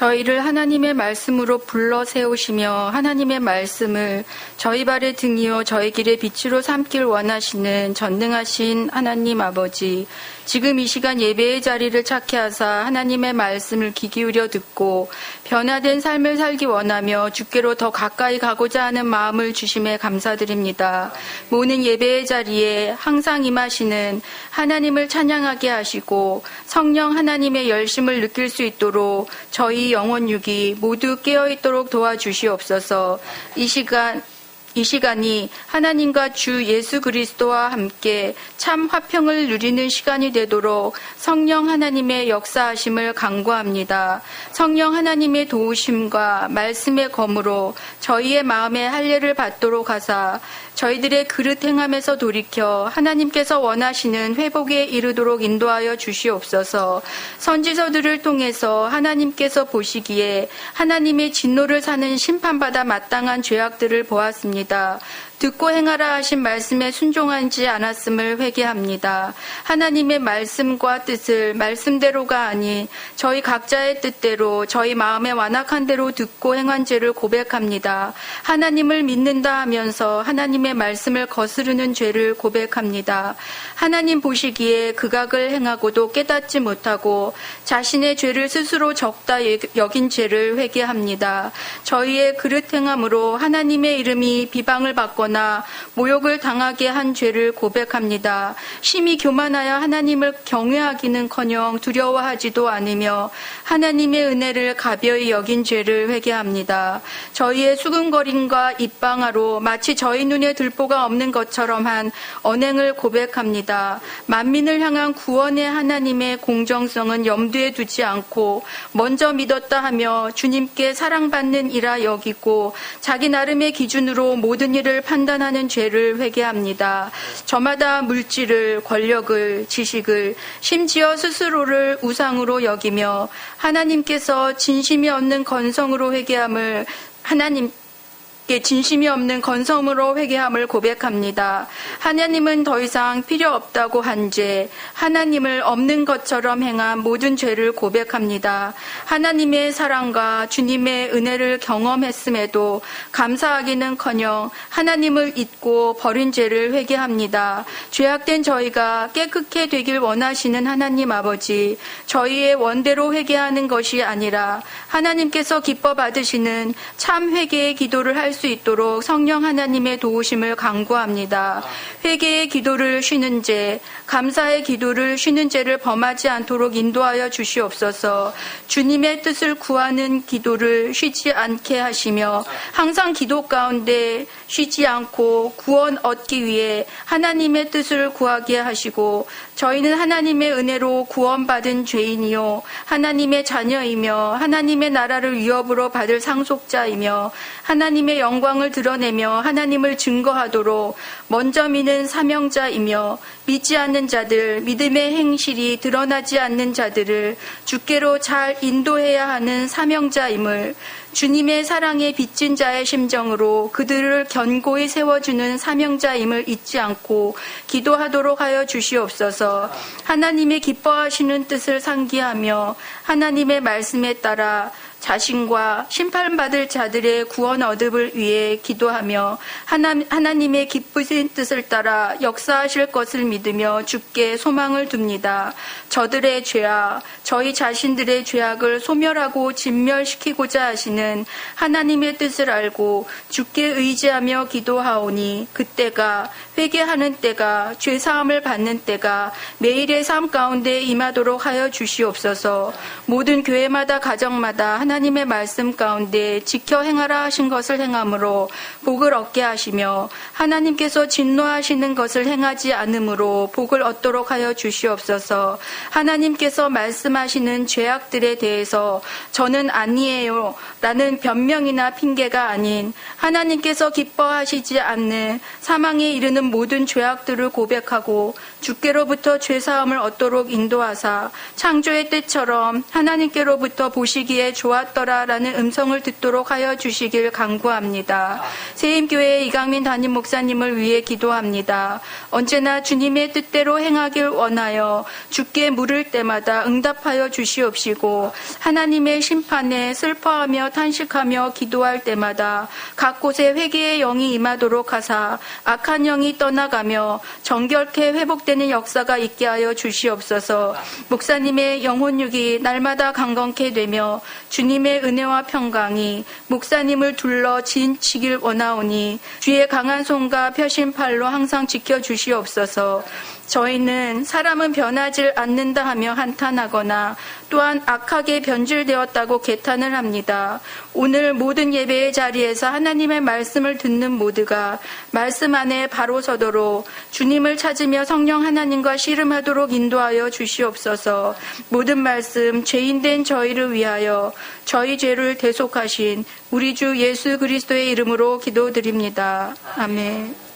저희를 하나님의 말씀으로 불러 세우시며 하나님의 말씀을 저희 발의 등이요 저희 길의 빛으로 삼길 원하시는 전능하신 하나님 아버지 지금 이 시간 예배의 자리를 찾게 하사 하나님의 말씀을 귀 기울여 듣고 변화된 삶을 살기 원하며 주께로 더 가까이 가고자 하는 마음을 주심에 감사드립니다. 모든 예배의 자리에 항상 임하시는 하나님을 찬양하게 하시고 성령 하나님의 열심을 느낄 수 있도록 저희 영혼 육이 모두 깨어 있도록 도와주시옵소서. 이 시간 이 시간이 하나님과 주 예수 그리스도와 함께 참 화평을 누리는 시간이 되도록 성령 하나님의 역사하심을 간구합니다. 성령 하나님의 도우심과 말씀의 검으로 저희의 마음에 할례를 받도록 하사 저희들의 그릇 행함에서 돌이켜 하나님께서 원하시는 회복에 이르도록 인도하여 주시옵소서. 선지서들을 통해서 하나님께서 보시기에 하나님의 진노를 사는 심판받아 마땅한 죄악들을 보았습니다. 듣고 행하라 하신 말씀에 순종하지 않았음을 회개합니다. 하나님의 말씀과 뜻을 말씀대로가 아닌 저희 각자의 뜻대로 저희 마음의 완악한 대로 듣고 행한 죄를 고백합니다. 하나님을 믿는다 하면서 하나님의 말씀을 거스르는 죄를 고백합니다. 하나님 보시기에 극악을 행하고도 깨닫지 못하고 자신의 죄를 스스로 적다 여긴 죄를 회개합니다. 저희의 그릇 행함으로 하나님의 이름이 비방을 하 거나 모욕을 당하게 한 죄를 고백합니다. 심히 교만하여 하나님을 경외하기는커녕 두려워하지도 않으며 하나님의 은혜를 가벼이 여긴 죄를 회개합니다. 저희의 수근거림과 입방아로 마치 저희 눈에 들보가 없는 것처럼 한 언행을 고백합니다. 만민을 향한 구원의 하나님의 공정성은 염두에 두지 않고 먼저 믿었다 하며 주님께 사랑받는 이라 여기고 자기 나름의 기준으로 모든 일을 판 판단하는 죄를 회개합니다. 저마다 물질을, 권력을, 지식을, 심지어 스스로를 우상으로 여기며 하나님께서 진심이 없는 건성으로 회개함을 하나님 진심이 없는 건성으로 회개함을 고백합니다. 하나님은 더 이상 필요 없다고 한 죄, 하나님을 없는 것처럼 행한 모든 죄를 고백합니다. 하나님의 사랑과 주님의 은혜를 경험했음에도 감사하기는커녕 하나님을 잊고 버린 죄를 회개합니다. 죄악된 저희가 깨끗해 되길 원하시는 하나님 아버지, 저희의 원대로 회개하는 것이 아니라 하나님께서 기뻐 받으시는 참 회개의 기도를 할 수수 있도록 성령 하나님의 도우심을 강구합니다. 회개의 기도를 쉬는 죄, 감사의 기도를 쉬는 죄를 범하지 않도록 인도하여 주시옵소서. 주님의 뜻을 구하는 기도를 쉬지 않게 하시며 항상 기도 가운데 쉬지 않고 구원 얻기 위해 하나님의 뜻을 구하게 하시고 저희는 하나님의 은혜로 구원받은 죄인이요 하나님의 자녀이며 하나님의 나라를 위협으로 받을 상속자이며 하나님의 영광을 드러내며 하나님을 증거하도록 먼저 믿는 사명자이며 믿지 않는 자들, 믿음의 행실이 드러나지 않는 자들을 주께로 잘 인도해야 하는 사명자임을 주님의 사랑에 빚진 자의 심정으로 그들을 견고히 세워주는 사명자임을 잊지 않고 기도하도록 하여 주시옵소서 하나님의 기뻐하시는 뜻을 상기하며 하나님의 말씀에 따라 자신과 심판받을 자들의 구원 얻음을 위해 기도하며 하나님의 기쁘신 뜻을 따라 역사하실 것을 믿으며 주께 소망을 둡니다. 저들의 죄악, 저희 자신들의 죄악을 소멸하고 진멸시키고자 하시 는 하나님의 뜻을 알고 주께 의지하며 기도하오니 그때가 회개하는 때가 죄 사함을 받는 때가 매일의 삶 가운데 임하도록 하여 주시옵소서. 모든 교회마다 가정마다 하나님의 말씀 가운데 지켜 행하라 하신 것을 행함으로 복을 얻게 하시며 하나님께서 진노하시는 것을 행하지 않으므로 복을 얻도록 하여 주시옵소서. 하나님께서 말씀하시는 죄악들에 대해서 저는 아니에요. 나는 변명이나 핑계가 아닌 하나님께서 기뻐하시지 않는 사망에 이르는 모든 죄악들을 고백하고 주께로부터 죄사함을 얻도록 인도하사 창조의 때처럼 하나님께로부터 보시기에 좋았더라라는 음성을 듣도록 하여 주시길 간구합니다. 세임교회 이강민 담임 목사님을 위해 기도합니다. 언제나 주님의 뜻대로 행하길 원하여 주께 물을 때마다 응답하여 주시옵시고 하나님의 심판에 슬퍼하며 탄식하며 기도할 때마다 각 곳에 회개의 영이 임하도록 하사 악한 영이 떠나가며 정결케 회복되는 역사가 있게 하여 주시옵소서. 목사님의 영혼육이 날마다 강건케 되며 주님의 은혜와 평강이 목사님을 둘러 진치길 원하오니 주의 강한 손과 펴신 팔로 항상 지켜 주시옵소서. 저희는 사람은 변하지 않는다 하며 한탄하거나 또한 악하게 변질되었다고 개탄을 합니다. 오늘 모든 예배의 자리에서 하나님의 말씀을 듣는 모두가 말씀 안에 바로 서도록 주님을 찾으며 성령 하나님과 씨름하도록 인도하여 주시옵소서. 모든 말씀 죄인된 저희를 위하여 저희 죄를 대속하신 우리 주 예수 그리스도의 이름으로 기도드립니다. 아멘.